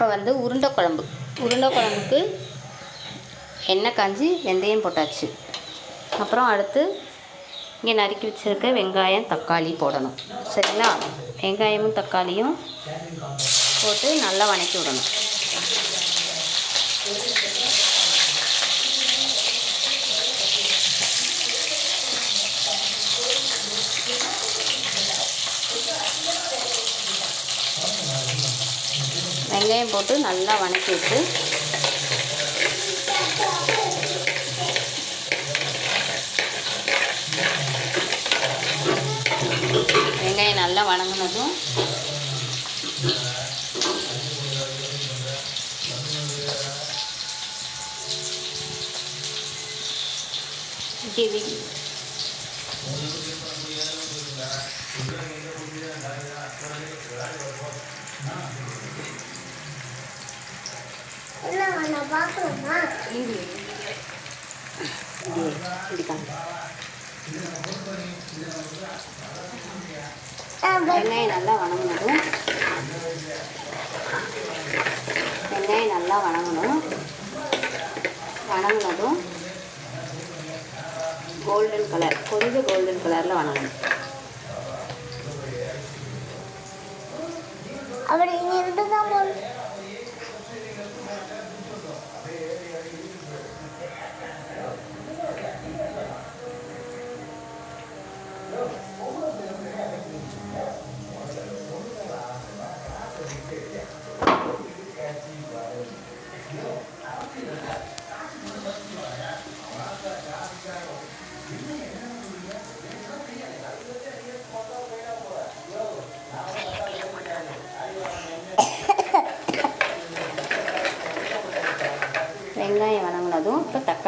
இப்போ வந்து உருண்டை குழம்பு. உருண்டை குழம்புக்கு எண்ணெய் காஞ்சி வெந்தயம் போட்டாச்சு. அப்புறம் அடுத்து இங்கே நறுக்கி வச்சுருக்க வெங்காயம் தக்காளி போடணும். சரிங்களா? வெங்காயமும் தக்காளியும் போட்டு நல்லா வணக்கி விடணும். வெங்காயம் போட்டு நல்லா வணக்கி விட்டு. வெங்காயம் நல்லா வணங்கினதும் கிவி வெங்காயம் நல்லா வணங்கினதும் வெங்காயம் நல்லா வணங்கணும். வணங்கினதும் கோல்டன் கலர் கொஞ்சம் கோல்டன் கலரில் வணங்கணும்.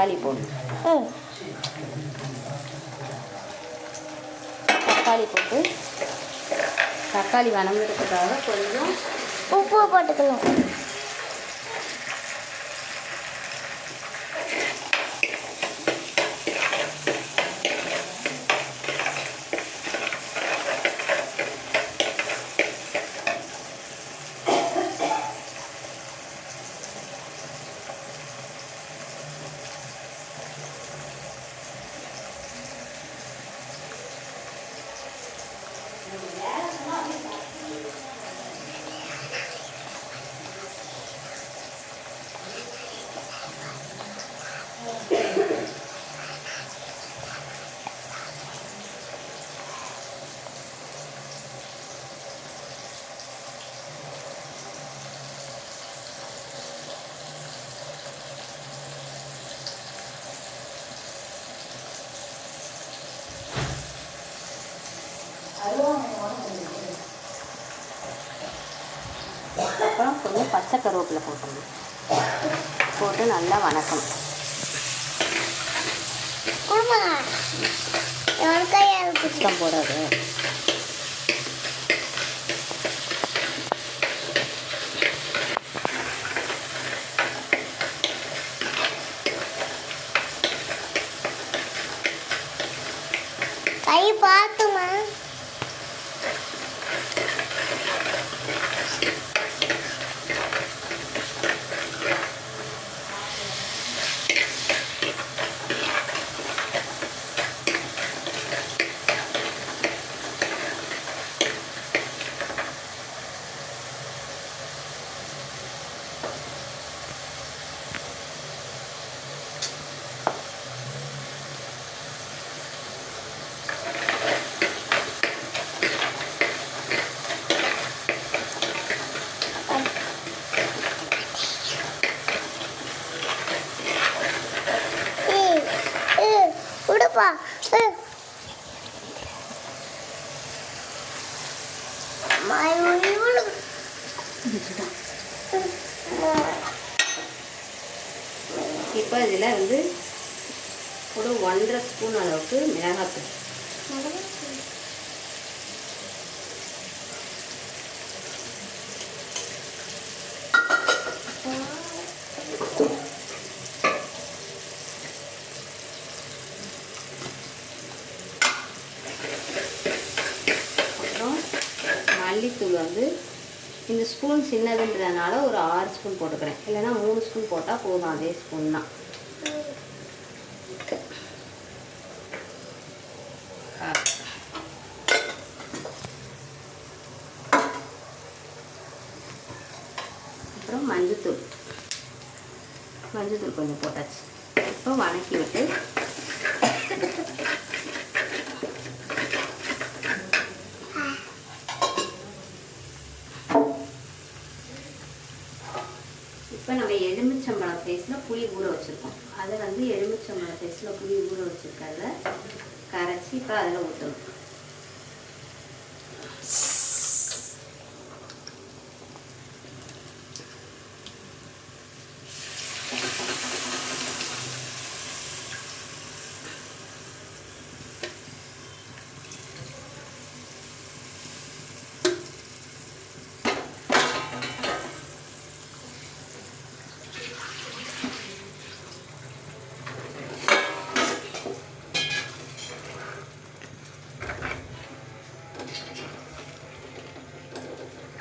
தக்காளி போடு தக்காளி போட்டு தக்காளி வணங்குறதுக்காக கொஞ்சம் உப்பு போட்டுக்கணும் அப்புறம் கொஞ்சம் பச்சை கருவேப்பிலை போட்டணும் போட்டு நல்லா வணக்கணும். கொடுமா என் சுத்தம் போடாது. கை பார்த்துமா? இவனு இப்போ இதில் வந்து ஒரு ஒன்றரை ஸ்பூன் அளவுக்கு மிளகாத்தூள் அப்புறம் மல்லித்தூள் வந்து இந்த ஸ்பூன் சின்னதுன்றதுனால ஒரு ஆறு ஸ்பூன் போட்டுக்கிறேன். இல்லைன்னா மூணு ஸ்பூன் போட்டால் போதும் அதே ஸ்பூன் தான். அப்புறம் மஞ்சத்தூள். மஞ்சத்தூள் கொஞ்சம் போட்டாச்சு. இப்போ வணக்கி விட்டு இப்போ நம்ம எலுமிச்சம்பழம் சைஸில் புளி ஊற வச்சுருக்கோம். அதை வந்து எலுமிச்சம்பழம் டேஸ்ட்டில் புளி ஊற வச்சுருக்கறத கரைச்சி இப்போ அதில் ஊற்றணும்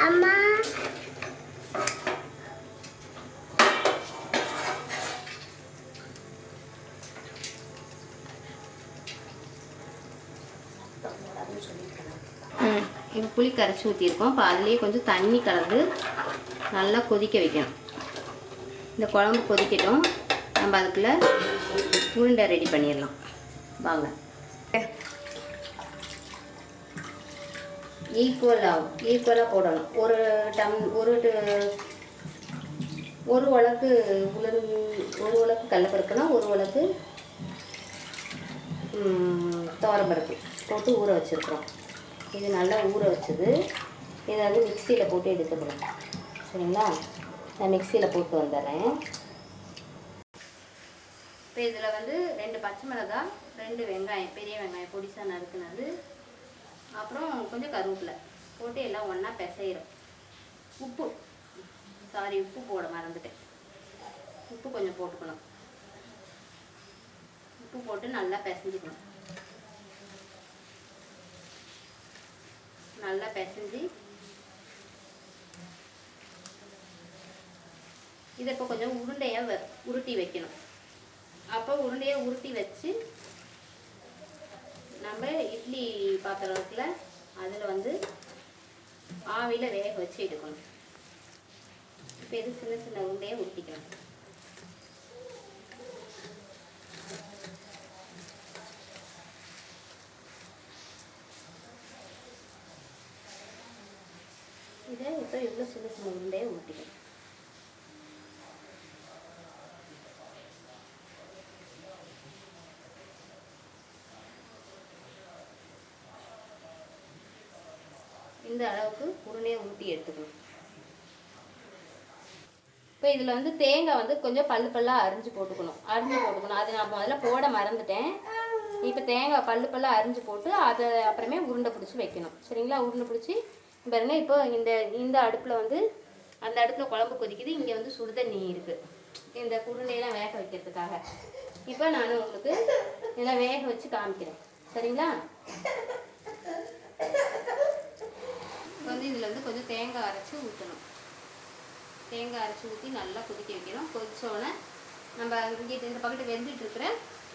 அம்மா இப்போ புளி கரைச்சி ஊற்றிருக்கோம் இப்போ அதுலேயே கொஞ்சம் தண்ணி கலந்து நல்லா கொதிக்க வைக்கணும். இந்த குழம்பு கொதிக்கட்டும். நம்ம அதுக்குள்ளே உருண்டை ரெடி பண்ணிடலாம். வாங்க. ஈக்குவலாக ஈக்குவலாக போடணும். ஒரு டம் ஒரு ஒரு உலக்கு உளுந்து ஒரு உலக்கு கடலப்பருப்புனா ஒரு உலக்கு துவரம்பருப்பு போட்டு ஊற வச்சுருக்குறோம். இது நல்லா ஊற வச்சது. இதை வந்து மிக்சியில் போட்டு எடுத்துக்கணும். சரிங்களா? நான் மிக்சியில் போட்டு வந்துடுறேன். இப்போ இதில் வந்து ரெண்டு பச்சை மிளகா ரெண்டு வெங்காயம் பெரிய வெங்காயம் பொடிசாக நறுக்குனது அப்புறம் கொஞ்சம் கருவேப்பிலை போட்டு எல்லாம் ஒன்றா பிசைகிறோம் உப்பு. சாரி உப்பு போட மறந்துட்டேன். உப்பு கொஞ்சம் போட்டுக்கணும். உப்பு போட்டு நல்லா பிசைஞ்சுக்கணும். நல்லா பிசைஞ்சு. இதை இப்போ கொஞ்சம் உருண்டையாக வ உருட்டி வைக்கணும். அப்போ உருண்டையாக உருட்டி வச்சு நம்ம இட்லி பாத்திரம் இருக்குல்ல அதில் வந்து ஆவியில் வேக வச்சு எடுக்கணும். இப்போ இது சின்ன சின்ன உருண்டையாக உருட்டிக்கணும். இதை இப்போ இவ்வளோ சின்ன சின்ன உருண்டையாக உருட்டிக்கணும் இந்த அளவுக்கு உருண்டையை ஊட்டி எடுத்துக்கணும். இப்போ இதில் வந்து தேங்காய் வந்து கொஞ்சம் பல்லு பல்லாக அரிஞ்சு போட்டுக்கணும். அரிஞ்சு போட்டுக்கணும். அது நான் முதல்ல போட மறந்துட்டேன். இப்போ தேங்காய் பல்லு பல்லாக அரிஞ்சு போட்டு அதை அப்புறமே உருண்டை பிடிச்சி வைக்கணும். சரிங்களா? உருண்டை பிடிச்சி பாருங்க இப்போ இந்த இந்த அடுப்பில் வந்து அந்த அடுப்பில் குழம்பு கொதிக்குது இங்கே வந்து சுடுதண்ணி இருக்குது இந்த உருண்டையெல்லாம் வேக வைக்கிறதுக்காக. இப்போ நான் உங்களுக்கு இதெல்லாம் வேக வச்சு காமிக்கிறேன். சரிங்களா? இப்போ வந்து இதில் வந்து கொஞ்சம் தேங்காய் அரைச்சி ஊற்றணும் தேங்காய் அரைச்சி ஊற்றி நல்லா கொதிக்க வைக்கணும். கொதிச்சோடனே நம்ம இங்கே இந்த பக்கத்து வெந்துட்டு இருக்கிற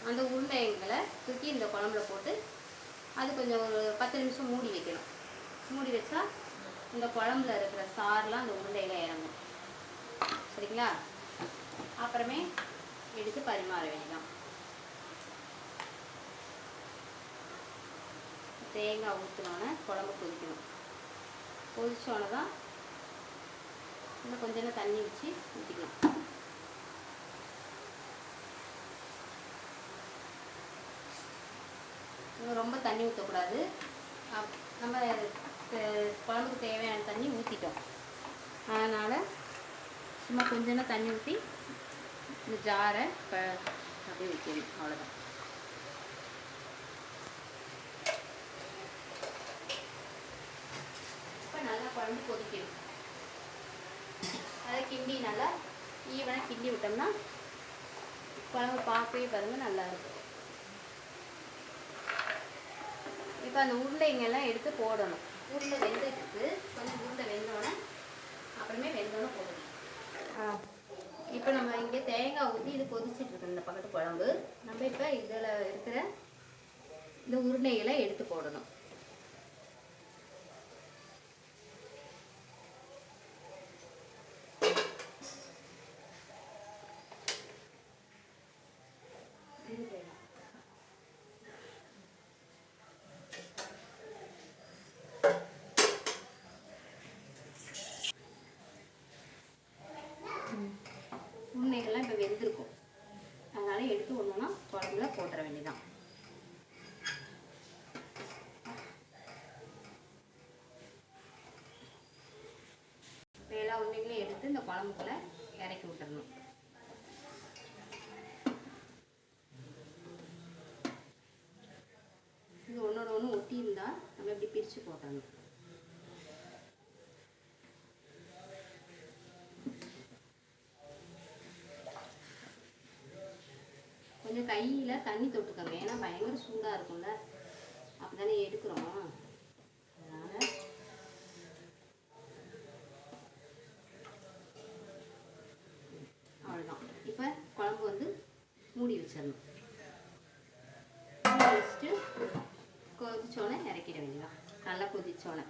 அந்த உருண்டைங்களை தூக்கி இந்த குழம்புல போட்டு அது கொஞ்சம் ஒரு பத்து நிமிஷம் மூடி வைக்கணும். மூடி வச்சா இந்த குழம்புல இருக்கிற சாரெலாம் அந்த உருண்டையில் இறங்கும். சரிங்களா? அப்புறமே எடுத்து பரிமாற வேண்டியதான் தேங்காய் ஊற்றினோன்னே குழம்பு கொதிக்கணும். கொதிச்சோன்னே தான் இன்னும் கொஞ்சம் தண்ணி வச்சு ஊற்றிக்கலாம் இன்னும் ரொம்ப தண்ணி ஊற்றக்கூடாது அப்- நம்ம குழம்புக்கு தேவையான தண்ணி ஊற்றிட்டோம் அதனால் சும்மா கொஞ்சமாக தண்ணி ஊற்றி இந்த ஜாரை இப்போ அப்படியே வைக்கணும். அவ்வளோதான் இப்போ நல்லா குழம்பு கொதிக்கணும். அதை கிண்டி நல்லா ஈவனாக கிண்டி விட்டோம்னா குழம்பு பார்க்கவே பாருங்க நல்லா இருக்கும். இப்போ அந்த உருளைங்கெல்லாம் எடுத்து போடணும். உருண்டை வெந்துட்டு கொஞ்சம் உருண்டை வெந்தோடனே அப்புறமே வெந்தோடனே போடணும் இப்போ நம்ம இங்கே தேங்காய் ஊற்றி இது கொதிச்சுட்டு இந்த பக்கத்து குழம்பு. நம்ம இப்போ இதில் இருக்கிற இந்த உருண்டைகளை எடுத்து போடணும். எல்லா எடுத்து இந்த குழம்புக்குள்ள இறக்கி விட்டுறணும். இது ஒன்றோட ஒன்று ஒட்டி இருந்தால் நம்ம இப்படி பிரித்து போட்டணும் கொஞ்சம் கையில் தண்ணி தொட்டுக்கோங்க. ஏன்னா பயங்கர சூடாக இருக்கும்ல. அப்போ தானே எடுக்கிறோம் அதனால் அவ்வளோதான் இப்போ குழம்பு வந்து மூடி வச்சிடணும் மூடி வச்சுட்டு கொதிச்சோன்னே இறக்கிட வேண்டியதான் நல்லா கொதிச்சோன்னே